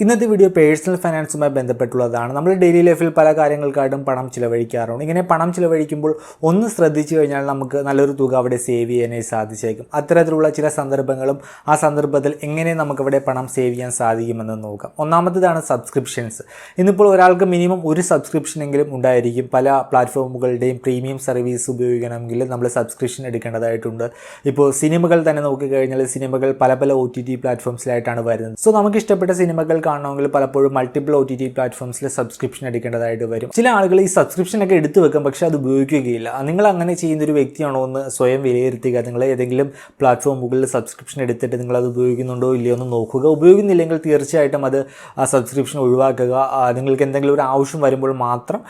ഇന്നത്തെ video personal ഫൈനാൻസുമായി ബന്ധപ്പെട്ടുള്ളതാണ്. നമ്മൾ daily ലൈഫിൽ പല കാര്യങ്ങൾക്കായിട്ടും പണം ചിലവഴിക്കാറുണ്ട്. ഇങ്ങനെ പണം ചിലവഴിക്കുമ്പോൾ ഒന്ന് ശ്രദ്ധിച്ചു കഴിഞ്ഞാൽ നമുക്ക് നല്ലൊരു തുക അവിടെ സേവ് ചെയ്യാനായി സാധിച്ചേക്കും. അത്തരത്തിലുള്ള ചില സന്ദർഭങ്ങളും ആ സന്ദർഭത്തിൽ എങ്ങനെ നമുക്കവിടെ പണം സേവ് ചെയ്യാൻ സാധിക്കുമെന്ന് നോക്കാം. ഒന്നാമത്തേതാണ് സബ്സ്ക്രിപ്ഷൻസ് ഇന്നിപ്പോൾ ഒരാൾക്ക് മിനിമം ഒരു സബ്സ്ക്രിപ്ഷനെങ്കിലും ഉണ്ടായിരിക്കും. പല പ്ലാറ്റ്ഫോമുകളുടെയും പ്രീമിയം സർവീസ് ഉപയോഗിക്കണമെങ്കിൽ നമ്മൾ സബ്സ്ക്രിപ്ഷൻ എടുക്കേണ്ടതായിട്ടുണ്ട്. ഇപ്പോൾ സിനിമകൾ തന്നെ നോക്കിക്കഴിഞ്ഞാൽ സിനിമകൾ പല പല ഒ ടി ടി പ്ലാറ്റ്ഫോംസിലായിട്ടാണ് വരുന്നത്. സോ നമുക്ക് ഇഷ്ടപ്പെട്ട സിനിമകൾ കാണണമെങ്കിൽ പലപ്പോഴും മൾട്ടിപ്പിൾ ഒ ടി ടി പ്ലാറ്റ്ഫോംസിൽ സബ്സ്ക്രിപ്ഷൻ എടുക്കേണ്ടതായിട്ട് വരും. ചില ആളുകൾ ഈ സബ്സ്ക്രിപ്ഷൻ ഒക്കെ എടുത്തു വെക്കും പക്ഷേ അത് ഉപയോഗിക്കുകയില്ല നിങ്ങൾ അങ്ങനെ ചെയ്യുന്ന ഒരു വ്യക്തിയാണോ എന്ന് സ്വയം വിലയിരുത്തുക. നിങ്ങൾ ഏതെങ്കിലും പ്ലാറ്റ്ഫോമുകളിൽ സബ്സ്ക്രിപ്ഷൻ എടുത്തിട്ട് നിങ്ങൾ അത് ഉപയോഗിക്കുന്നുണ്ടോ ഇല്ലയോ എന്ന് നോക്കുക. ഉപയോഗിക്കുന്നില്ലെങ്കിൽ തീർച്ചയായിട്ടും അത് ആ സബ്സ്ക്രിപ്ഷൻ ഒഴിവാക്കുക. നിങ്ങൾക്ക് എന്തെങ്കിലും ഒരു ആവശ്യം വരുമ്പോൾ മാത്രം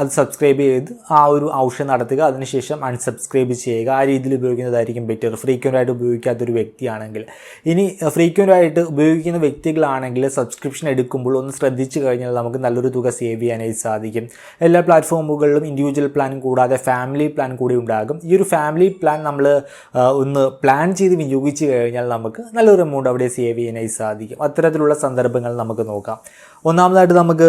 അത് സബ്സ്ക്രൈബ് ചെയ്ത് ആ ഒരു ആവശ്യം നടത്തുക. അതിനുശേഷം അൺസബ്സ്ക്രൈബ് ചെയ്യുക. ആ രീതിയിൽ ഉപയോഗിക്കുന്നതായിരിക്കും ബെറ്റർ ഫ്രീക്വന്റ് ആയിട്ട് ഉപയോഗിക്കാത്തൊരു വ്യക്തിയാണെങ്കിൽ. ഇനി ഫ്രീക്വന്റ് ആയിട്ട് ഉപയോഗിക്കുന്ന വ്യക്തികളാണെങ്കിൽ സബ്സ്ക്രിപ്ഷൻ എടുക്കുമ്പോൾ ഒന്ന് ശ്രദ്ധിച്ചു കഴിഞ്ഞാൽ നമുക്ക് നല്ലൊരു തുക സേവ് ചെയ്യാനായി സാധിക്കും. എല്ലാ പ്ലാറ്റ്ഫോമുകളിലും ഇൻഡിവിജ്വൽ പ്ലാൻ കൂടാതെ ഫാമിലി പ്ലാൻ കൂടി ഉണ്ടാകും. ഈ ഒരു ഫാമിലി പ്ലാൻ നമ്മൾ ഒന്ന് പ്ലാൻ ചെയ്ത് വിനിയോഗിച്ച് കഴിഞ്ഞാൽ നമുക്ക് നല്ലൊരു എമൗണ്ട് അവിടെ സേവ് ചെയ്യാനായി സാധിക്കും. അത്തരത്തിലുള്ള സന്ദർഭങ്ങൾ നമുക്ക് നോക്കാം. ഒന്നാമതായിട്ട് നമുക്ക്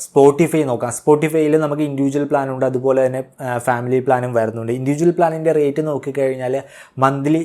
സ്പോട്ടിഫൈ നോക്കാം. സ്പോട്ടിഫൈയിൽ നമുക്ക് ഇൻഡിവിജ്വൽ പ്ലാനുണ്ട് അതുപോലെ തന്നെ ഫാമിലി പ്ലാനും വരുന്നുണ്ട്. ഇൻഡിവിജ്വൽ പ്ലാനിന്റെ റേറ്റ് നോക്കിക്കഴിഞ്ഞാൽ മന്ത്ലി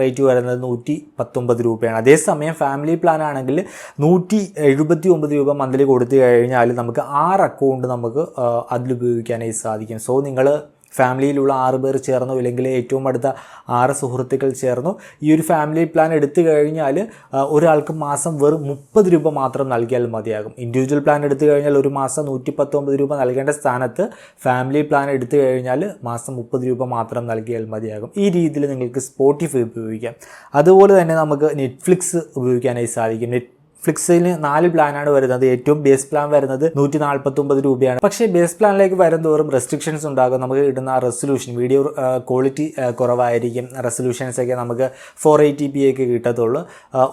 റേറ്റ് വരുന്നത് നൂറ്റി പത്തൊമ്പത് രൂപയാണ്. അതേസമയം ഫാമിലി പ്ലാൻ ആണെങ്കിൽ നൂറ്റി എഴുപത്തി ഒമ്പത് രൂപ മന്ത്ലി കൊടുത്തു കഴിഞ്ഞാൽ നമുക്ക് ആറ് അക്കൗണ്ട് നമുക്ക് അതിൽ ഉപയോഗിക്കാനായി സാധിക്കും. സോ നിങ്ങൾ ഫാമിലിയിലുള്ള ആറ് പേർ ചേർന്നോ അല്ലെങ്കിൽ ഏറ്റവും അടുത്ത ആറ് സുഹൃത്തുക്കൾ ചേർന്നോ. ഈ ഒരു ഫാമിലി പ്ലാൻ എടുത്തു കഴിഞ്ഞാൽ ഒരാൾക്ക് മാസം വെറും മുപ്പത് രൂപ മാത്രം നൽകിയാൽ മതിയാകും. ഇൻഡിവിജ്വൽ പ്ലാൻ എടുത്തു കഴിഞ്ഞാൽ ഒരു മാസം നൂറ്റി പത്തൊമ്പത് രൂപ നൽകേണ്ട സ്ഥാനത്ത് ഫാമിലി പ്ലാൻ എടുത്തു കഴിഞ്ഞാൽ മാസം മുപ്പത് രൂപ മാത്രം നൽകിയാൽ മതിയാകും. ഈ രീതിയിൽ നിങ്ങൾക്ക് സ്പോട്ടിഫൈ ഉപയോഗിക്കാം. അതുപോലെ തന്നെ നമുക്ക് നെറ്റ്ഫ്ലിക്സ് ഉപയോഗിക്കാനായി സാധിക്കും. നെറ്റ് ഫ്ലിക്സിന് നാല് പ്ലാനാണ് വരുന്നത്. ഏറ്റവും ബേസ് പ്ലാൻ വരുന്നത് നൂറ്റി നാൽപ്പത്തി ഒമ്പത് രൂപയാണ്. പക്ഷേ ബേസ് പ്ലാനിലേക്ക് വരും തോറും റെസ്ട്രിക്ഷൻസ് ഉണ്ടാകും. നമുക്ക് കിട്ടുന്ന റെസൊല്യൂഷൻ വീഡിയോ ക്വാളിറ്റി കുറവായിരിക്കും. റെസൊല്യൂഷൻസ് ഒക്കെ നമുക്ക് ഫോർ എയ്റ്റി പി ഒക്കെ കിട്ടത്തുള്ളൂ.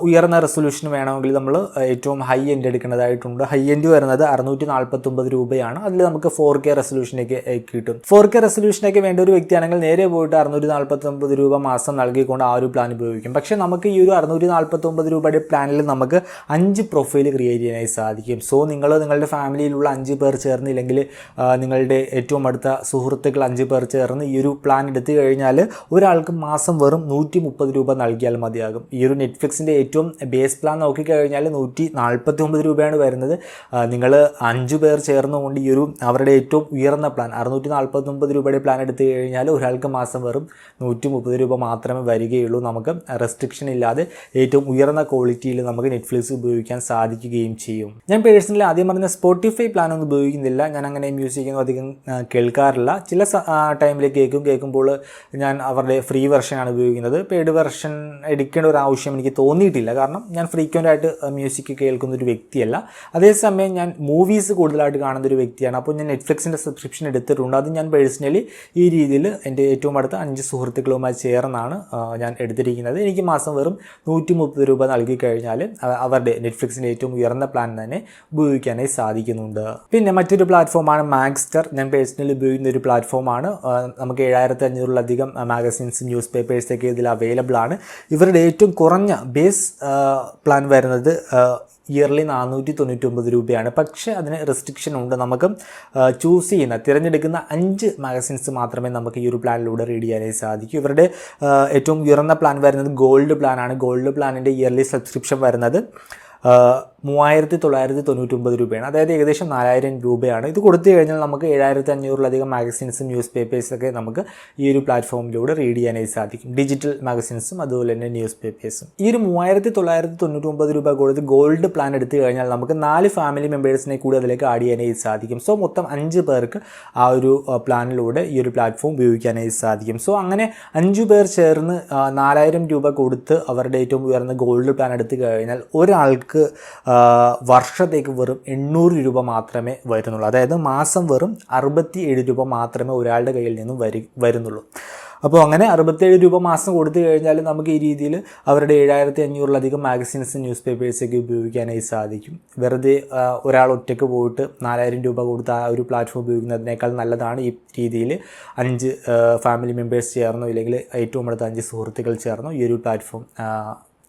ഉയർന്ന റെസൊല്യൂഷൻ വേണമെങ്കിൽ നമ്മൾ ഏറ്റവും ഹൈ എൻഡ് എടുക്കേണ്ടതായിട്ടുണ്ട്. ഹൈ എൻഡ് വരുന്നത് അറുന്നൂറ്റി നാൽപ്പത്തി ഒമ്പത് രൂപയാണ് അതിൽ നമുക്ക് ഫോർ കെ റെസൊല്യൂഷനൊക്കെ കിട്ടും. ഫോർ കെ റെസൊല്യൂഷനൊക്കെ വേണ്ട ഒരു വ്യക്തിയാണെങ്കിൽ നേരെ പോയിട്ട് അറുന്നൂറ്റി നാൽപ്പത്തി ഒമ്പത് രൂപ മാസം നൽകിക്കൊണ്ട് ആ ഒരു പ്ലാൻ ഉപയോഗിക്കും. പക്ഷേ നമുക്ക് ഈ ഒരു അറുന്നൂറ്റി നാൽപ്പത്തി ഒമ്പത് രൂപയുടെ പ്ലാനിൽ നമുക്ക് അഞ്ച് പ്രൊഫൈൽ ക്രിയേറ്റ് ചെയ്യാനായി സാധിക്കും. സോ നിങ്ങൾ നിങ്ങളുടെ ഫാമിലിയിലുള്ള അഞ്ച് പേർ ചേർന്ന് ഇല്ലെങ്കിൽ നിങ്ങളുടെ ഏറ്റവും അടുത്ത സുഹൃത്തുക്കൾ അഞ്ച് പേർ ചേർന്ന് ഈ ഒരു പ്ലാൻ എടുത്തു കഴിഞ്ഞാൽ ഒരാൾക്ക് മാസം വെറും നൂറ്റി മുപ്പത് രൂപ നൽകിയാൽ മതിയാകും. ഈ ഒരു നെറ്റ്ഫ്ലിക്സിന്റെ ഏറ്റവും ബേസ് പ്ലാൻ നോക്കിക്കഴിഞ്ഞാൽ നൂറ്റി നാൽപ്പത്തി ഒമ്പത് രൂപയാണ് വരുന്നത്. നിങ്ങൾ അഞ്ച് പേർ ചേർന്നുകൊണ്ട് ഈ ഒരു അവരുടെ ഏറ്റവും ഉയർന്ന പ്ലാൻ അറുന്നൂറ്റി നാൽപ്പത്തി ഒമ്പത് രൂപയുടെ പ്ലാൻ എടുത്തു കഴിഞ്ഞാൽ ഒരാൾക്ക് മാസം വെറും നൂറ്റി മുപ്പത് രൂപ മാത്രമേ വരികയുള്ളൂ. നമുക്ക് റെസ്ട്രിക്ഷൻ ഇല്ലാതെ ഏറ്റവും ഉയർന്ന ക്വാളിറ്റിയിൽ നമുക്ക് നെറ്റ്ഫ്ലിക്സ് ഉപയോഗിക്കാൻ സാധിക്കുകയും ചെയ്യും. ഞാൻ പേഴ്സണലി ആദ്യം പറഞ്ഞ സ്പോട്ടിഫൈ പ്ലാൻ ഒന്നും ഉപയോഗിക്കുന്നില്ല. ഞാൻ അങ്ങനെ മ്യൂസിക് ഒന്നും അധികം കേൾക്കാറില്ല. ചില ടൈമിൽ കേൾക്കും കേൾക്കുമ്പോൾ ഞാൻ അവരുടെ ഫ്രീ വെർഷനാണ് ഉപയോഗിക്കുന്നത്. പെയ്ഡ് വെർഷൻ എടുക്കേണ്ട ഒരു ആവശ്യം എനിക്ക് തോന്നിയിട്ടില്ല. കാരണം ഞാൻ ഫ്രീക്വന്റ് ആയിട്ട് മ്യൂസിക് കേൾക്കുന്ന ഒരു വ്യക്തിയല്ല. അതേസമയം ഞാൻ മൂവീസ് കൂടുതലായിട്ട് കാണുന്ന ഒരു വ്യക്തിയാണ്. അപ്പോൾ ഞാൻ നെറ്റ്ഫ്ലിക്സിന്റെ സബ്സ്ക്രിപ്ഷൻ എടുത്തിട്ടുണ്ട്. അത് ഞാൻ പേഴ്സണലി ഈ രീതിയിൽ എന്റെ ഏറ്റവും അടുത്ത അഞ്ച് സുഹൃത്തുക്കളുമായി ചേർന്നാണ് ഞാൻ എടുത്തിരിക്കുന്നത്. എനിക്ക് മാസം വെറും നൂറ്റി മുപ്പത് രൂപ നൽകി കഴിഞ്ഞാൽ അവ- അവരുടെ നെറ്റ്ഫ്ലിക്സിന്റെ ഏറ്റവും ഉയർന്ന പ്ലാൻ തന്നെ ഉപയോഗിക്കാനായി സാധിക്കുന്നുണ്ട്. പിന്നെ മറ്റൊരു പ്ലാറ്റ്ഫോമാണ് മാക്സ്റ്റർ ഞാൻ പേഴ്സണലി ഉപയോഗിക്കുന്ന ഒരു പ്ലാറ്റ്ഫോമാണ് നമുക്ക് ഏഴായിരത്തി അഞ്ഞൂറിലധികം മാഗസിൻസ് ന്യൂസ് പേപ്പേഴ്സൊക്കെ ഇതിൽ അവൈലബിൾ ആണ്. ഇവരുടെ ഏറ്റവും കുറഞ്ഞ ബേസ് പ്ലാൻ വരുന്നത് ഇയർലി നാനൂറ്റി തൊണ്ണൂറ്റൊമ്പത് രൂപയാണ്. പക്ഷേ അതിന് റെസ്ട്രിക്ഷൻ ഉണ്ട്. നമുക്ക് ചൂസ് ചെയ്യുന്ന തിരഞ്ഞെടുക്കുന്ന അഞ്ച് മാഗസിൻസ് മാത്രമേ നമുക്ക് ഈ ഒരു പ്ലാനിലൂടെ റീഡ് ചെയ്യാനായി സാധിക്കൂ. ഇവരുടെ ഏറ്റവും ഉയർന്ന പ്ലാൻ വരുന്നത് ഗോൾഡ് പ്ലാനാണ് ഗോൾഡ് പ്ലാനിന്റെ ഇയർലി സബ്സ്ക്രിപ്ഷൻ വരുന്നത് ആ, മൂവായിരത്തി തൊള്ളായിരത്തി തൊണ്ണൂറ്റൊമ്പത് രൂപയാണ്. അതായത് ഏകദേശം നാലായിരം രൂപയാണ്. ഇത് കൊടുത്തു കഴിഞ്ഞാൽ നമുക്ക് ഏഴായിരത്തി അഞ്ഞൂറിലധികം മാഗസിൻസും ന്യൂസ് പേപ്പേഴ്സൊക്കെ നമുക്ക് ഈ ഒരു പ്ലാറ്റ്ഫോമിലൂടെ റീഡ് ചെയ്യാനായി സാധിക്കും. ഡിജിറ്റൽ മാഗസിൻസും അതുപോലെ തന്നെ ന്യൂസ് പേപ്പേഴ്സും ഈ ഒരു മൂവായിരത്തി തൊള്ളായിരത്തി തൊണ്ണൂറ്റൊമ്പത് രൂപ കൊടുത്ത് ഗോൾഡ് പ്ലാൻ എടുത്തു കഴിഞ്ഞാൽ നമുക്ക് നാല് ഫാമിലി മെമ്പേഴ്സിനെ കൂടി അതിലേക്ക് ആഡ് ചെയ്യാനായി സാധിക്കും. സോ മൊത്തം അഞ്ച് പേർക്ക് ആ ഒരു പ്ലാനിലൂടെ ഈ ഒരു പ്ലാറ്റ്ഫോം ഉപയോഗിക്കാനായി സാധിക്കും. സോ അങ്ങനെ അഞ്ചു പേർ ചേർന്ന് നാലായിരം രൂപ കൊടുത്ത് അവരുടെ ഏറ്റവും ഉയർന്ന ഗോൾഡ് പ്ലാൻ എടുത്തു കഴിഞ്ഞാൽ ഒരാൾക്ക് വർഷത്തേക്ക് വെറും എണ്ണൂറ് രൂപ മാത്രമേ വരുന്നുള്ളൂ. അതായത് മാസം വെറും അറുപത്തി ഏഴ് രൂപ മാത്രമേ ഒരാളുടെ കയ്യിൽ നിന്നും വരി വരുന്നുള്ളൂ. അപ്പോൾ അങ്ങനെ അറുപത്തേഴ് രൂപ മാസം കൊടുത്തു കഴിഞ്ഞാൽ നമുക്ക് ഈ രീതിയിൽ അവരുടെ ഏഴായിരത്തി അഞ്ഞൂറിലധികം മാഗസിൻസ് ന്യൂസ് പേപ്പേഴ്സൊക്കെ ഉപയോഗിക്കാനായി സാധിക്കും. വെറുതെ ഒരാൾ ഒറ്റയ്ക്ക് പോയിട്ട് നാലായിരം രൂപ കൊടുത്ത് ആ ഒരു പ്ലാറ്റ്ഫോം ഉപയോഗിക്കുന്നതിനേക്കാൾ നല്ലതാണ് ഈ രീതിയിൽ അഞ്ച് ഫാമിലി മെമ്പേഴ്സ് ചേർന്നോ ഇല്ലെങ്കിൽ ഏറ്റവും അടുത്ത അഞ്ച് സുഹൃത്തുക്കൾ ചേർന്നോ ഈ ഒരു പ്ലാറ്റ്ഫോം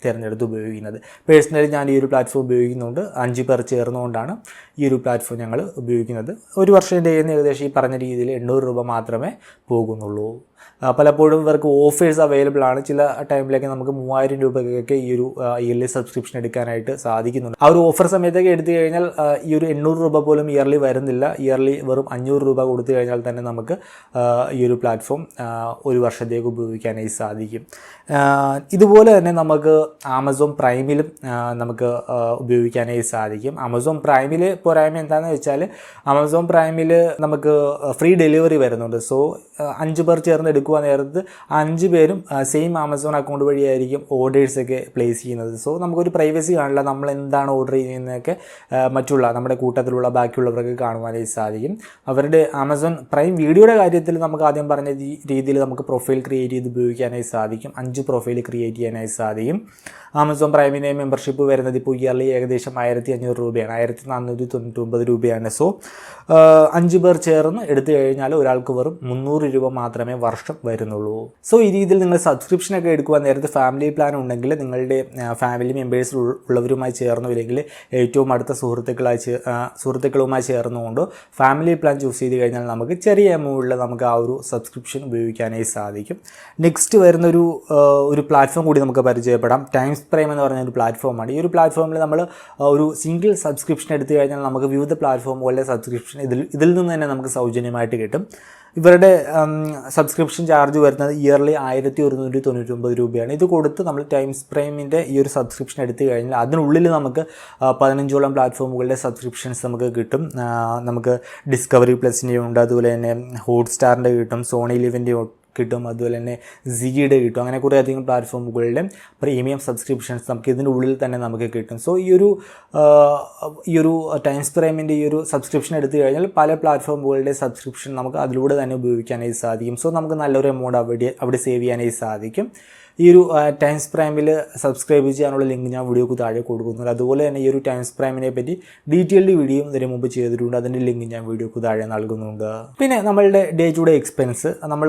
തിരഞ്ഞെടുത്ത് ഉപയോഗിക്കുന്നത്. പേഴ്സണലി ഞാൻ ഈ ഒരു പ്ലാറ്റ്ഫോം ഉപയോഗിക്കുന്നുണ്ട്. അഞ്ച് പേർ ചേർന്നുകൊണ്ടാണ് ഈ ഒരു പ്ലാറ്റ്ഫോം ഞങ്ങൾ ഉപയോഗിക്കുന്നത്. ഒരു വർഷം എന്റെ ഏകദേശം ഈ പറഞ്ഞ രീതിയിൽ എണ്ണൂറ് രൂപ മാത്രമേ പോകുന്നുള്ളൂ. പലപ്പോഴും ഇവർക്ക് ഓഫേഴ്സ് അവൈലബിൾ ആണ്. ചില ടൈമിലൊക്കെ നമുക്ക് മൂവായിരം രൂപയ്ക്കൊക്കെ ഈ ഒരു ഇയർലി സബ്സ്ക്രിപ്ഷൻ എടുക്കാനായിട്ട് സാധിക്കുന്നുണ്ട്. ആ ഒരു ഓഫർ സമയത്തൊക്കെ എടുത്തു കഴിഞ്ഞാൽ ഈ ഒരു എണ്ണൂറ് രൂപ പോലും ഇയർലി വരുന്നില്ല. ഇയർലി വെറും അഞ്ഞൂറ് രൂപ കൊടുത്തു കഴിഞ്ഞാൽ തന്നെ നമുക്ക് ഈ ഒരു പ്ലാറ്റ്ഫോം ഒരു വർഷത്തേക്ക് ഉപയോഗിക്കാനായി സാധിക്കും. ഇതുപോലെ തന്നെ നമുക്ക് ആമസോൺ പ്രൈമിലും നമുക്ക് ഉപയോഗിക്കാനായി സാധിക്കും. ആമസോൺ പ്രൈമിൽ പോരായ്മ എന്താണെന്ന് വെച്ചാൽ ആമസോൺ പ്രൈമിൽ നമുക്ക് ഫ്രീ ഡെലിവറി വരുന്നുണ്ട്. സോ അഞ്ച് പേർ ചേർന്ന് എടുക്കുക നേരത്ത് അഞ്ച് പേരും സെയിം ആമസോൺ അക്കൗണ്ട് വഴിയായിരിക്കും ഓർഡേഴ്സൊക്കെ പ്ലേസ് ചെയ്യുന്നത്. സോ നമുക്കൊരു പ്രൈവസി കാണില്ല. നമ്മൾ എന്താണ് ഓർഡർ ചെയ്യുന്നതൊക്കെ മറ്റുള്ള നമ്മുടെ കൂട്ടത്തിലുള്ള ബാക്കിയുള്ളവർക്ക് കാണുവാനായി സാധിക്കും. അവരുടെ ആമസോൺ പ്രൈം വീഡിയോയുടെ കാര്യത്തിൽ നമുക്ക് ആദ്യം പറഞ്ഞ രീതിയിൽ നമുക്ക് പ്രൊഫൈൽ ക്രിയേറ്റ് ചെയ്ത് ഉപയോഗിക്കാനായി സാധിക്കും. അഞ്ച് പ്രൊഫൈൽ ക്രിയേറ്റ് ചെയ്യാനായി സാധിക്കും. ആമസോൺ പ്രൈമിന്റെ മെമ്പർഷിപ്പ് വരുന്നത് ഇപ്പോൾ ഇയർലി ഏകദേശം ആയിരത്തി അഞ്ഞൂറ് രൂപയാണ്. ആയിരത്തി നാനൂറ്റി തൊണ്ണൂറ്റൊമ്പത് രൂപയാണ് സോ അഞ്ച് പേർ ചേർന്ന് എടുത്തു കഴിഞ്ഞാൽ ഒരാൾക്ക് വെറും മുന്നൂറ് രൂപ മാത്രമേ വർഷം വരുന്നുള്ളൂ. സോ ഈ രീതിയിൽ നിങ്ങൾ സബ്സ്ക്രിപ്ഷൻ ഒക്കെ എടുക്കുവാൻ നേരത്തെ ഫാമിലി പ്ലാൻ ഉണ്ടെങ്കിൽ നിങ്ങളുടെ ഫാമിലി മെമ്പേഴ്സ് ഉള്ളവരുമായി ചേർന്നു ഇല്ലെങ്കിൽ ഏറ്റവും അടുത്ത സുഹൃത്തുക്കളായി സുഹൃത്തുക്കളുമായി ചേർന്നുകൊണ്ട് ഫാമിലി പ്ലാൻ ചൂസ് ചെയ്ത് കഴിഞ്ഞാൽ നമുക്ക് ചെറിയ എമൗണ്ടിൽ നമുക്ക് ആ ഒരു സബ്സ്ക്രിപ്ഷൻ ഉപയോഗിക്കാനായി സാധിക്കും. നെക്സ്റ്റ് വരുന്നൊരു ഒരു പ്ലാറ്റ്ഫോം കൂടി നമുക്ക് പരിചയപ്പെടാം. ടൈംസ് പ്രൈം എന്ന് പറഞ്ഞ ഒരു പ്ലാറ്റ്ഫോമാണ് ഈ ഒരു പ്ലാറ്റ്ഫോമിൽ നമ്മൾ ഒരു സിംഗിൾ സബ്സ്ക്രിപ്ഷൻ എടുത്തു കഴിഞ്ഞാൽ നമുക്ക് വിവിധ പ്ലാറ്റ്ഫോം പോലെ സബ്സ്ക്രിപ്ഷൻ ഇതിൽ ഇതിൽ നിന്ന് തന്നെ നമുക്ക് സൗജന്യമായിട്ട് കിട്ടും. ഇവരുടെ സബ്സ്ക്രിപ്ഷൻ ചാർജ് വരുന്നത് ഇയർലി ആയിരത്തി ഒരുന്നൂറ്റി തൊണ്ണൂറ്റൊമ്പത് രൂപയാണ്. ഇത് കൊടുത്ത് നമ്മൾ ടൈംസ് പ്രൈമിന്റെ ഈ ഒരു സബ്സ്ക്രിപ്ഷൻ എടുത്തു കഴിഞ്ഞാൽ അതിനുള്ളിൽ നമുക്ക് പതിനഞ്ചോളം പ്ലാറ്റ്ഫോമുകളുടെ സബ്സ്ക്രിപ്ഷൻസ് നമുക്ക് കിട്ടും. നമുക്ക് ഡിസ്കവറി പ്ലസിന്റെ ഉണ്ട്. അതുപോലെ തന്നെ ഹോട്ട്സ്റ്റാറിന്റെ കിട്ടും. സോണി ലിവിന്റെ കിട്ടും. അതുപോലെ തന്നെ സിയുടെ കിട്ടും. അങ്ങനെ കുറേ അധികം പ്ലാറ്റ്ഫോമുകളുടെ പ്രീമിയം സബ്സ്ക്രിപ്ഷൻസ് നമുക്ക് ഇതിന്റെ ഉള്ളിൽ തന്നെ നമുക്ക് കിട്ടും. സോ ഈ ഒരു ഈ ഒരു ടൈംസ് പ്രൈമിന്റെ ഈ ഒരു സബ്സ്ക്രിപ്ഷൻ എടുത്തു കഴിഞ്ഞാൽ പല പ്ലാറ്റ്ഫോമുകളുടെ സബ്സ്ക്രിപ്ഷൻ നമുക്ക് അതിലൂടെ തന്നെ ഉപയോഗിക്കാനായി സാധിക്കും. സോ നമുക്ക് നല്ലൊരു എമൗണ്ട് അവിടെ അവിടെ സേവ് ചെയ്യാനായി സാധിക്കും. ഈ ഒരു ടൈംസ് പ്രൈമിൽ സബ്സ്ക്രൈബ് ചെയ്യാനുള്ള ലിങ്ക് ഞാൻ വീഡിയോക്ക് താഴെ കൊടുക്കുന്നുണ്ട്. അതുപോലെ തന്നെ ഈ ഒരു ടൈംസ് പ്രൈമിനെ പറ്റി ഡീറ്റെയിൽഡ് വീഡിയോ ഇതിന് മുമ്പ് ചെയ്തിട്ടുണ്ട്. അതിന്റെ ലിങ്ക് ഞാൻ വീഡിയോക്ക് താഴെ നൽകുന്നുണ്ട്. പിന്നെ നമ്മളുടെ ഡേ ടു ഡേ എക്സ്പെൻസ് നമ്മൾ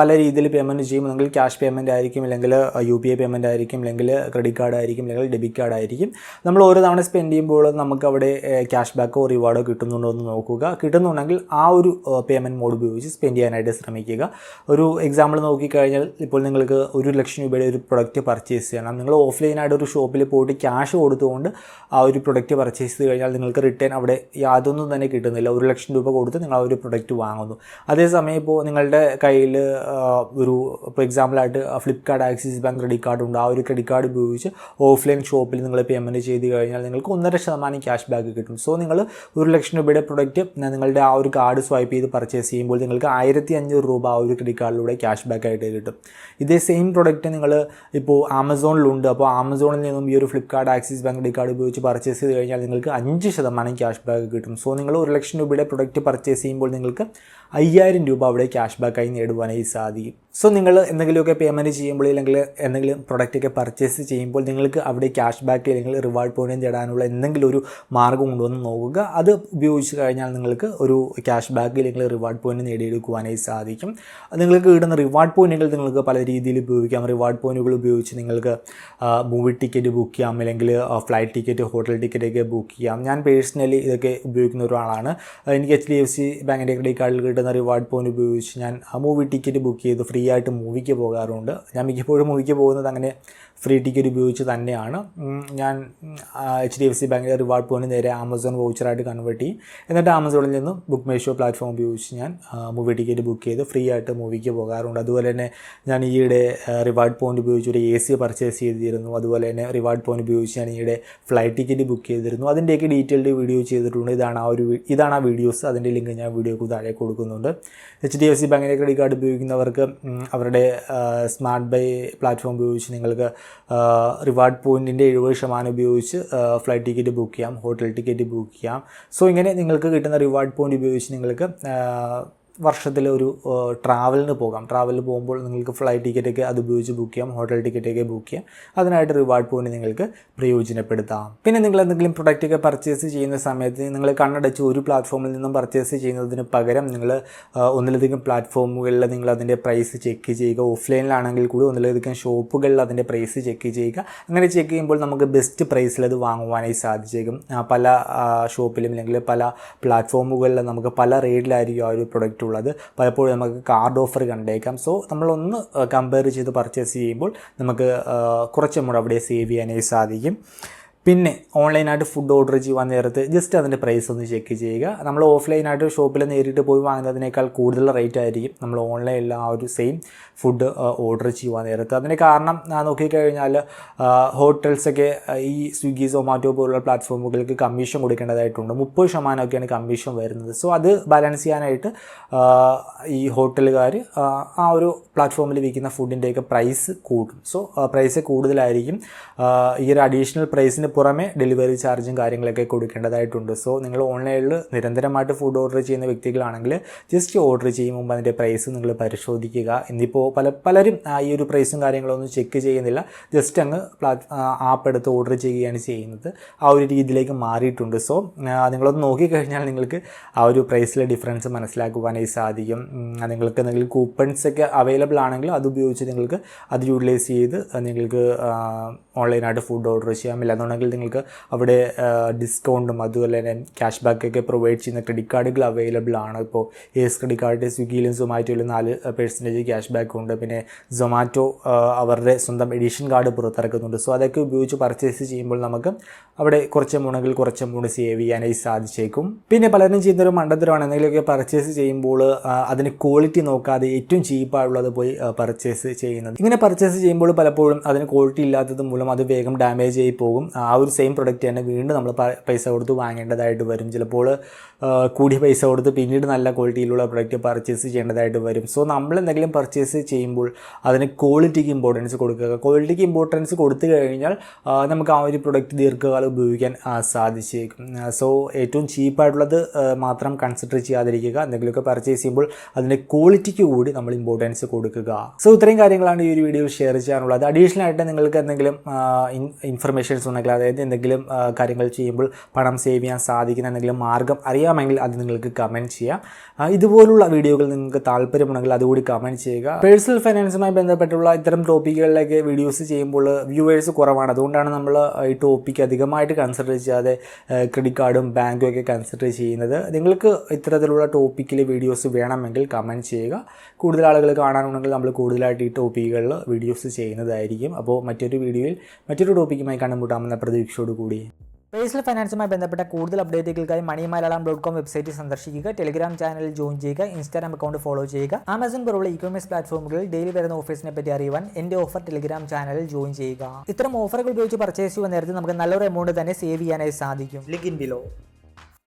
പല രീതിയിൽ പേയ്മെന്റ് ചെയ്യും അല്ലെങ്കിൽ ക്യാഷ് പേയ്മെന്റ് ആയിരിക്കും അല്ലെങ്കിൽ യു പി ഐ പേയ്മെന്റ് ആയിരിക്കും അല്ലെങ്കിൽ ക്രെഡിറ്റ് കാർഡ് ആയിരിക്കും അല്ലെങ്കിൽ ഡെബിറ്റ് കാർഡ് ആയിരിക്കും. നമ്മൾ ഓരോ തവണ സ്പെൻഡ് ചെയ്യുമ്പോൾ നമുക്ക് അവിടെ ക്യാഷ് ബാക്കോ റിവാർഡോ കിട്ടുന്നുണ്ടോ എന്ന് നോക്കുക. കിട്ടുന്നുണ്ടെങ്കിൽ ആ ഒരു പേയ്മെന്റ് മോഡ് ഉപയോഗിച്ച് സ്പെൻഡ് ചെയ്യാനായിട്ട് ശ്രമിക്കുക. ഒരു എക്സാമ്പിൾ നോക്കിക്കഴിഞ്ഞാൽ ഇപ്പോൾ നിങ്ങൾക്ക് ഒരു ലക്ഷം രൂപയുടെ ഒരു പ്രൊഡക്റ്റ് പർച്ചേസ് ചെയ്യണം. നിങ്ങൾ ഓഫ്ലൈനായിട്ട് ഒരു ഷോപ്പിൽ പോയിട്ട് ക്യാഷ് കൊടുത്തുകൊണ്ട് ആ ഒരു പ്രൊഡക്റ്റ് പർച്ചേസ് ചെയ്ത് കഴിഞ്ഞാൽ നിങ്ങൾക്ക് റിട്ടേൺ അവിടെ യാതൊന്നും തന്നെ കിട്ടുന്നില്ല. ഒരു ലക്ഷം രൂപ കൊടുത്ത് നിങ്ങൾ ആ ഒരു പ്രൊഡക്റ്റ് വാങ്ങുന്നു. അതേസമയം ഇപ്പോൾ നിങ്ങളുടെ കയ്യിൽ ഒരു ഇപ്പോൾ എക്സാമ്പിളായിട്ട് Flipkart Axis bank credit card ഉണ്ട്. ആ ഒരു ക്രെഡിറ്റ് കാർഡ് ഉപയോഗിച്ച് ഓഫ്ലൈൻ ഷോപ്പിൽ നിങ്ങൾ പേയ്മെന്റ് ചെയ്ത് കഴിഞ്ഞാൽ നിങ്ങൾക്ക് ഒന്നര ശതമാനം ക്യാഷ് ബാക്ക് കിട്ടും. സോ നിങ്ങൾ ഒരു ലക്ഷം രൂപയുടെ പ്രൊഡക്റ്റ് നിങ്ങളുടെ ആ ഒരു കാർഡ് സ്വൈപ്പ് ചെയ്ത് പർച്ചേസ് ചെയ്യുമ്പോൾ നിങ്ങൾക്ക് ആയിരത്തി അഞ്ഞൂറ് രൂപ ആ ഒരു ക്രെഡിറ്റ് കാർഡിലൂടെ ക്യാഷ് ബാക്ക് ആയിട്ട് കിട്ടും. ഇതേ സെയിം പ്രൊഡക്റ്റ് നിങ്ങൾ ഇപ്പോൾ ആമസോണിലുണ്ട്. അപ്പോൾ ആമസോണിൽ നിന്നും ഈ ഒരു Flipkart Axis bank D card ഉപയോഗിച്ച് പർച്ചേസ് ചെയ്ത് കഴിഞ്ഞാൽ നിങ്ങൾക്ക് അഞ്ച് ശതമാനം ക്യാഷ് ബാക്ക് കിട്ടും. സോ നിങ്ങൾ ഒരു ലക്ഷം രൂപയുടെ പ്രൊഡക്റ്റ് പർച്ചേസ് ചെയ്യുമ്പോൾ നിങ്ങൾക്ക് അയ്യായിരം രൂപ അവിടെ ക്യാഷ് ബാക്കായി നേടുവാനായി സാധിക്കും സോ നിങ്ങൾ എന്തെങ്കിലുമൊക്കെ പേയ്മെന്റ് ചെയ്യുമ്പോൾ അല്ലെങ്കിൽ എന്തെങ്കിലും പ്രൊഡക്റ്റൊക്കെ പർച്ചേസ് ചെയ്യുമ്പോൾ നിങ്ങൾക്ക് അവിടെ ക്യാഷ് ബാക്ക് അല്ലെങ്കിൽ റിവാർഡ് പോയിന്റ് നേടാനുള്ള എന്തെങ്കിലും ഒരു മാർഗം കൊണ്ടുവന്ന് നോക്കുക. അത് ഉപയോഗിച്ച് കഴിഞ്ഞാൽ നിങ്ങൾക്ക് ഒരു ക്യാഷ് ബാക്ക് അല്ലെങ്കിൽ റിവാർഡ് പോയിന്റ് നേടിയെടുക്കുവാനായി സാധിക്കും. നിങ്ങൾക്ക് കിട്ടുന്ന റിവാർഡ് പോയിന്റുകൾ നിങ്ങൾക്ക് പല രീതിയിൽ ഉപയോഗിക്കാം. റിവാർഡ് പോയിന്റുകൾ ഉപയോഗിച്ച് നിങ്ങൾക്ക് മൂവി ടിക്കറ്റ് ബുക്ക് ചെയ്യാം അല്ലെങ്കിൽ ഫ്ലൈറ്റ് ടിക്കറ്റ് ഹോട്ടൽ ടിക്കറ്റൊക്കെ ബുക്ക് ചെയ്യാം. ഞാൻ പേഴ്സണലി ഇതൊക്കെ ഉപയോഗിക്കുന്ന ഒരാളാണ്. എനിക്ക് എച്ച് ഡി എഫ് സി ബാങ്കിന്റെ ക്രെഡിറ്റ് കാർഡിൽ കിട്ടുന്ന റിവാർഡ് പോയിന്റ് ഉപയോഗിച്ച് ഞാൻ ആ മൂവി ടിക്കറ്റ് ബുക്ക് ചെയ്ത് ഫ്രീ ആയിട്ട് മൂവിക്ക് പോകാറുണ്ട്. ഞാൻ മിക്കപ്പോഴും മൂവിക്ക് പോകുന്നത് അങ്ങനെ ഫ്രീ ടിക്കറ്റ് ഉപയോഗിച്ച് തന്നെയാണ്. ഞാൻ എച്ച് ഡി എഫ് സി ബാങ്കിലെ റിവാർഡ് പോയിന്റ് നേരെ ആമസോൺ വൗച്ചറായിട്ട് കൺവേർട്ട് ചെയ്യും. എന്നിട്ട് ആമസോണിൽ നിന്നും ബുക്ക് മേഷോ പ്ലാറ്റ്ഫോം ഉപയോഗിച്ച് ഞാൻ മൂവി ടിക്കറ്റ് ബുക്ക് ചെയ്ത് ഫ്രീ ആയിട്ട് മൂവിക്ക് പോകാറുണ്ട്. അതുപോലെ തന്നെ ഞാൻ ഈയിടെ റിവാർഡ് പോയിന്റ് ഉപയോഗിച്ച് ഒരു എ സി പർച്ചേസ് ചെയ്തിരുന്നു. അതുപോലെ തന്നെ റിവാർഡ് പോയിന്റ് ഉപയോഗിച്ച് ഞാൻ ഈയിടെ ഫ്ലൈറ്റ് ടിക്കറ്റ് ബുക്ക് ചെയ്തിരുന്നു. അതിന്റെയൊക്കെ ഡീറ്റെയിൽഡ് വീഡിയോ ചെയ്തിട്ടുണ്ട്. ഇതാണ് ആ ഒരു ഇതാണ് ആ വീഡിയോസ് അതിന്റെ ലിങ്ക് ഞാൻ വീഡിയോക്ക് താഴെ കൊടുക്കുന്നുണ്ട്. എച്ച് ഡി എഫ് സി ബാങ്കിന്റെ ക്രെഡിറ്റ് കാർഡ് ഉപയോഗിക്കുന്നവർക്ക് അവരുടെ സ്മാർട്ട് ബൈ പ്ലാറ്റ്ഫോം ഉപയോഗിച്ച് നിങ്ങൾക്ക് റിവാർഡ് പോയിന്റിന്റെ എഴുപത് ശതമാനം ഉപയോഗിച്ച് ഫ്ലൈറ്റ് ടിക്കറ്റ് ബുക്ക് ചെയ്യാം ഹോട്ടൽ ടിക്കറ്റ് ബുക്ക് ചെയ്യാം. സോ ഇങ്ങനെ നിങ്ങൾക്ക് കിട്ടുന്ന റിവാർഡ് പോയിന്റ് ഉപയോഗിച്ച് നിങ്ങൾക്ക് വർഷത്തിൽ ഒരു ട്രാവലിന് പോകാം. ട്രാവലിന് പോകുമ്പോൾ നിങ്ങൾക്ക് ഫ്ലൈറ്റ് ടിക്കറ്റൊക്കെ അത് ഉപയോഗിച്ച് ബുക്ക് ചെയ്യാം ഹോട്ടൽ ടിക്കറ്റൊക്കെ ബുക്ക് ചെയ്യാം. അതിനായിട്ട് റിവാർഡ് പോയിന്റ് നിങ്ങൾക്ക് പ്രയോജനപ്പെടുത്താം. പിന്നെ നിങ്ങൾ എന്തെങ്കിലും പ്രൊഡക്റ്റൊക്കെ പർച്ചേസ് ചെയ്യുന്ന സമയത്ത് നിങ്ങൾ കണ്ണടച്ച് ഒരു പ്ലാറ്റ്ഫോമിൽ നിന്നും പർച്ചേസ് ചെയ്യുന്നതിന് പകരം നിങ്ങൾ ഒന്നിലധികം പ്ലാറ്റ്ഫോമുകളിൽ നിങ്ങൾ അതിന്റെ പ്രൈസ് ചെക്ക് ചെയ്യുക. ഓഫ്ലൈനിലാണെങ്കിൽ കൂടി ഒന്നിലധികം ഷോപ്പുകളിൽ അതിന്റെ പ്രൈസ് ചെക്ക് ചെയ്യുക. അങ്ങനെ ചെക്ക് ചെയ്യുമ്പോൾ നമുക്ക് ബെസ്റ്റ് പ്രൈസിൽ അത് വാങ്ങുവാനായി സാധിച്ചേക്കും. പല ഷോപ്പിലും അല്ലെങ്കിൽ പല പ്ലാറ്റ്ഫോമുകളിലും നമുക്ക് പല റേറ്റിലായിരിക്കും ആ ഒരു പ്രൊഡക്റ്റ് ഉള്ളത്. പലപ്പോഴും നമുക്ക് കാർഡ് ഓഫർ കണ്ടേക്കാം. സോ നമ്മളൊന്ന് കമ്പയർ ചെയ്ത് പർച്ചേസ് ചെയ്യുമ്പോൾ നമുക്ക് കുറച്ച് കൂടെ അവിടെ സേവ് ചെയ്യാനായി സാധിക്കും. പിന്നെ ഓൺലൈനായിട്ട് ഫുഡ് ഓർഡർ ചെയ്യുവാൻ നേരത്ത് ജസ്റ്റ് അതിന്റെ പ്രൈസ് ഒന്ന് ചെക്ക് ചെയ്യുക. നമ്മൾ ഓഫ്ലൈനായിട്ട് ഷോപ്പിൽ നേരിട്ട് പോയി വാങ്ങുന്നതിനേക്കാൾ കൂടുതൽ റേറ്റ് ആയിരിക്കും നമ്മൾ ഓൺലൈനിൽ ആ ഒരു സെയിം ഫുഡ് ഓർഡർ ചെയ്യുവാൻ നേരത്ത്. അതിന് കാരണം നോക്കിക്കഴിഞ്ഞാൽ ഹോട്ടൽസൊക്കെ ഈ സ്വിഗ്ഗി സൊമാറ്റോ പോലുള്ള പ്ലാറ്റ്ഫോമുകൾക്ക് കമ്മീഷൻ കൊടുക്കേണ്ടതായിട്ടുണ്ട്. മുപ്പത് ശതമാനമൊക്കെയാണ് കമ്മീഷൻ വരുന്നത്. സോ അത് ബാലൻസ് ചെയ്യാനായിട്ട് ഈ ഹോട്ടലുകാർ ആ ഒരു പ്ലാറ്റ്ഫോമിൽ വിൽക്കുന്ന ഫുഡിന്റെയൊക്കെ പ്രൈസ് കൂടും. സോ പ്രൈസ് കൂടുതലായിരിക്കും. ഈ ഒരു അഡീഷണൽ പ്രൈസിന് പുറമെ ഡെലിവറി ചാർജും കാര്യങ്ങളൊക്കെ കൊടുക്കേണ്ടതായിട്ടുണ്ട്. സോ നിങ്ങൾ ഓൺലൈനിൽ നിരന്തരമായിട്ട് ഫുഡ് ഓർഡർ ചെയ്യുന്ന വ്യക്തികളാണെങ്കിൽ ജസ്റ്റ് ഓർഡർ ചെയ്യും മുമ്പ് അതിന്റെ പ്രൈസ് നിങ്ങൾ പരിശോധിക്കുക. ഇന്നിപ്പോൾ പല പലരും ഈ ഒരു പ്രൈസും കാര്യങ്ങളൊന്നും ചെക്ക് ചെയ്യുന്നില്ല. ജസ്റ്റ് അങ്ങ് ആപ്പ് എടുത്ത് ഓർഡർ ചെയ്യുകയാണ് ചെയ്യുന്നത്. ആ ഒരു രീതിയിലേക്ക് മാറിയിട്ടുണ്ട്. സോ നിങ്ങളൊന്ന് നോക്കിക്കഴിഞ്ഞാൽ നിങ്ങൾക്ക് ആ ഒരു പ്രൈസിലെ ഡിഫറൻസ് മനസ്സിലാക്കുവാനായി സാധിക്കും. നിങ്ങൾക്ക് എന്തെങ്കിലും കൂപ്പൺസ് ഒക്കെ അവൈലബിൾ ആണെങ്കിൽ അത് ഉപയോഗിച്ച് നിങ്ങൾക്ക് അത് യൂട്ടിലൈസ് ചെയ്ത് നിങ്ങൾക്ക് ഓൺലൈനായിട്ട് ഫുഡ് ഓർഡർ ചെയ്യാം. ഇല്ലാന്നുണ്ടെങ്കിൽ നിങ്ങൾക്ക് അവിടെ ഡിസ്കൗണ്ടും അതുപോലെ തന്നെ ക്യാഷ് ബാക്കൊക്കെ പ്രൊവൈഡ് ചെയ്യുന്ന ക്രെഡിറ്റ് കാർഡുകൾ അവൈലബിൾ ആണ്. ഇപ്പോൾ എസ് ക്രെഡിറ്റ് കാർഡ് സ്വിഗ്ഗിയിലും സൊമാറ്റോയിലും നാല് പെർസെന്റേജ് ക്യാഷ് ബാക്ക് ഉണ്ട്. പിന്നെ സൊമാറ്റോ അവരുടെ സ്വന്തം എഡിഷൻ കാർഡ് പുറത്തിറക്കുന്നുണ്ട്. സോ അതൊക്കെ ഉപയോഗിച്ച് പർച്ചേസ് ചെയ്യുമ്പോൾ നമുക്ക് അവിടെ കുറച്ച് എമൗണ്ടെങ്കിൽ കുറച്ച് എമൗണ്ട് സേവ് ചെയ്യാനായി സാധിച്ചേക്കും. പിന്നെ പലരും ചെയ്യുന്നൊരു മണ്ടത്തരമാണ് എന്തെങ്കിലുമൊക്കെ പർച്ചേസ് ചെയ്യുമ്പോൾ അതിന് ക്വാളിറ്റി നോക്കാതെ ഏറ്റവും ചീപ്പായുള്ളത് പോയി പർച്ചേസ് ചെയ്യുന്നത്. ഇങ്ങനെ പർച്ചേസ് ചെയ്യുമ്പോൾ പലപ്പോഴും അതിന് ക്വാളിറ്റി ഇല്ലാത്തത് മൂലം അത് വേഗം ഡാമേജ് ആയി പോകും. ആ ഒരു സെയിം പ്രൊഡക്റ്റ് തന്നെ വീണ്ടും നമ്മൾ പൈസ കൊടുത്ത് വാങ്ങേണ്ടതായിട്ട് വരും. ചിലപ്പോൾ കൂടിയ പൈസ കൊടുത്ത് പിന്നീട് നല്ല ക്വാളിറ്റിയിലുള്ള പ്രൊഡക്റ്റ് പർച്ചേസ് ചെയ്യേണ്ടതായിട്ട് വരും. സോ നമ്മൾ എന്തെങ്കിലും പർച്ചേസ് ചെയ്യുമ്പോൾ അതിന് ക്വാളിറ്റിക്ക് ഇമ്പോർട്ടൻസ് കൊടുക്കുക. ക്വാളിറ്റിക്ക് ഇമ്പോർട്ടൻസ് കൊടുത്തു കഴിഞ്ഞാൽ നമുക്ക് ആ ഒരു പ്രൊഡക്റ്റ് ദീർഘകാലം ഉപയോഗിക്കാൻ സാധിച്ചേക്കും. സോ ഏറ്റവും ചീപ്പായിട്ടുള്ളത് മാത്രം കൺസിഡർ ചെയ്യാതിരിക്കുക. എന്തെങ്കിലുമൊക്കെ പർച്ചേസ് ചെയ്യുമ്പോൾ അതിന്റെ ക്വാളിറ്റിക്ക് കൂടി നമ്മൾ ഇമ്പോർട്ടൻസ് കൊടുക്കുക. സോ ഇത്രയും കാര്യങ്ങളാണ് ഈ ഒരു വീഡിയോയിൽ ഷെയർ ചെയ്യാനുള്ളത്. അഡീഷണൽ ആയിട്ട് നിങ്ങൾക്ക് എന്തെങ്കിലും ഇൻഫർമേഷൻസ് ഉണ്ടെങ്കിൽ അതായത് എന്തെങ്കിലും കാര്യങ്ങൾ ചെയ്യുമ്പോൾ പണം സേവ് ചെയ്യാൻ സാധിക്കുന്ന എന്തെങ്കിലും മാർഗം അറിയാമെങ്കിൽ അത് നിങ്ങൾക്ക് കമന്റ് ചെയ്യാം. ഇതുപോലുള്ള വീഡിയോകൾ നിങ്ങൾക്ക് താല്പര്യമുണ്ടെങ്കിൽ അതുകൂടി കമന്റ് ചെയ്യുക. പേഴ്സണൽ ഫൈനാൻസുമായി ബന്ധപ്പെട്ടുള്ള ഇത്തരം ടോപ്പിക്കുകളിലേക്ക് വീഡിയോസ് ചെയ്യുമ്പോൾ വ്യൂവേഴ്സ് കുറവാണ്. അതുകൊണ്ടാണ് നമ്മൾ ഈ ടോപ്പിക്ക് അധികമായിട്ട് കൺസിഡർ ചെയ്യാതെ ക്രെഡിറ്റ് കാർഡും ബാങ്കും ഒക്കെ കൺസിഡർ ചെയ്യുന്നത്. നിങ്ങൾക്ക് ഇത്തരത്തിലുള്ള ടോപ്പിക്കിൽ വീഡിയോസ് വേണമെങ്കിൽ കമന്റ് ചെയ്യുക. കൂടുതൽ ആളുകൾ കാണാനുണ്ടെങ്കിൽ നമ്മൾ കൂടുതലായിട്ട് ഈ ടോപ്പിക്കുകളിൽ വീഡിയോസ് ചെയ്യുന്നതായിരിക്കും. അപ്പോൾ മറ്റൊരു വീഡിയോയിൽ മറ്റൊരു ടോപ്പിക്കുമായി കണ്ടുമുട്ടാമെന്ന പ്രതീക്ഷയോട് കൂടി. പേഴ്സണൽ ഫൈനാൻസുമായി ബന്ധപ്പെട്ട കൂടുതൽ അപ്ഡേറ്റുകൾക്കായി money Malayalam dot com website സന്ദർശിക്കുക. ടെലിഗ്രാം ചാനൽ ജോയിൻ ചെയ്യുക. ഇൻസ്റ്റാഗ്രാം അക്കൗണ്ട് ഫോളോ ചെയ്യുക. ആമസോൺ പോലുള്ള ഇക്കോമേഴ്സ് കൊമേഴ്സ് പ്ലാറ്റ്ഫോമുകളിൽ ഡെയിലി വരുന്ന ഓഫീസിനെ പറ്റി അറിയുവാൻ എന്റെ ഓഫർ ടെലിഗ്രാം ചാനലിൽ ജോയിൻ ചെയ്യുക. ഇത്തരം ഓഫറുകൾ ഉപയോഗിച്ച് പർച്ചേസ് ചെയ്യുന്ന നേരത്തെ നമുക്ക് നല്ലൊരു എമൗണ്ട് തന്നെ സേവ് ചെയ്യാനായി സാധിക്കും. Link in below